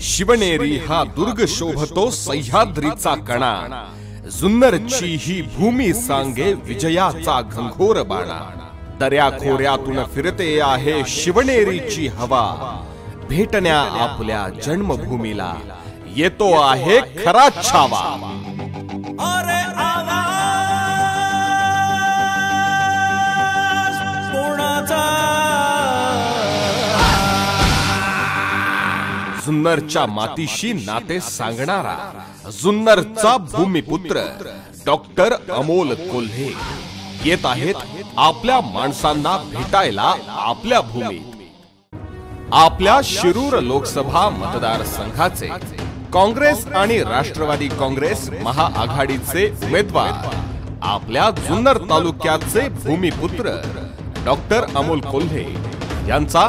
शिवनेरी हा दुर्ग शोभतो सह्याद्रीचा कणा. जुन्नरची ही भूमी सांगे विजयाचा घंघोर बाणा. दर्या खोऱ्यातून फिरते आहे शिवनेरीची हवा. भेटण्या आपल्या जन्मभूमीला. येतो आहे खरा छावा. जुन्नरच्या मातीशी नाते सांगणारा जुन्नरचा भूमिपुत्र डॉक्टर अमोल कोल्हे. येत आहेत आपल्या माणसांना भेटायला आपल्या भूमीत. आपल्या शिरूर लोकसभा मतदारसंघाचे काँग्रेस आणि राष्ट्रवादी काँग्रेस महाआघाडीचे उमेदवार आपल्या जुन्नर तालुक्याचे भूमिपुत्र डॉक्टर अमोल कोल्हे. यांचा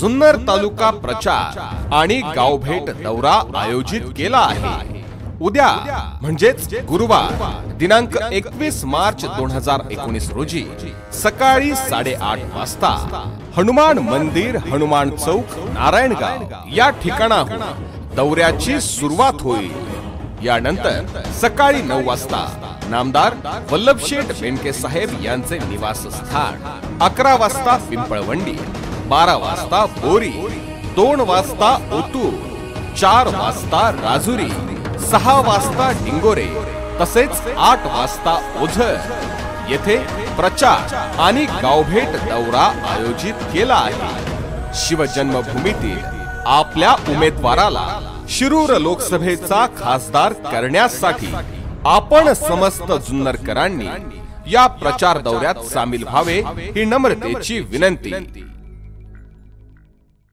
जुन्नर तालुका प्रचार आणि गावभेट दौरा आयोजित केला आहे. उद्या म्हणजेच गुरुवार दिनांक एकवीस मार्च दोन हजार एकोणीस रोजी सकाळी साडेआठ वाजता हनुमान मंदिर हनुमान चौक नारायणगाव या ठिकाणाहून दौऱ्याची सुरुवात होईल. यानंतर सकाळी नऊ वाजता नामदार वल्लभशेठ बेनके साहेब यांचे निवासस्थान अकरा वाजता पिंपळवंडी बारा वाजता बोरी दोन वाजता ओतूर चार वाजता राजुरी सहा वाजता डिंगोरे तसेच आठ वाजता ओझर. येथे प्रचार आणि गावभेट दौरा आयोजित केला आहे. शिवजन्मभूमीतील आपल्या उमेदवाराला शिरूर लोकसभेचा खासदार करण्यासाठी आपण समस्त जुन्नरकरांनी या प्रचार दौऱ्यात सामील व्हावे ही नम्रतेची विनंती.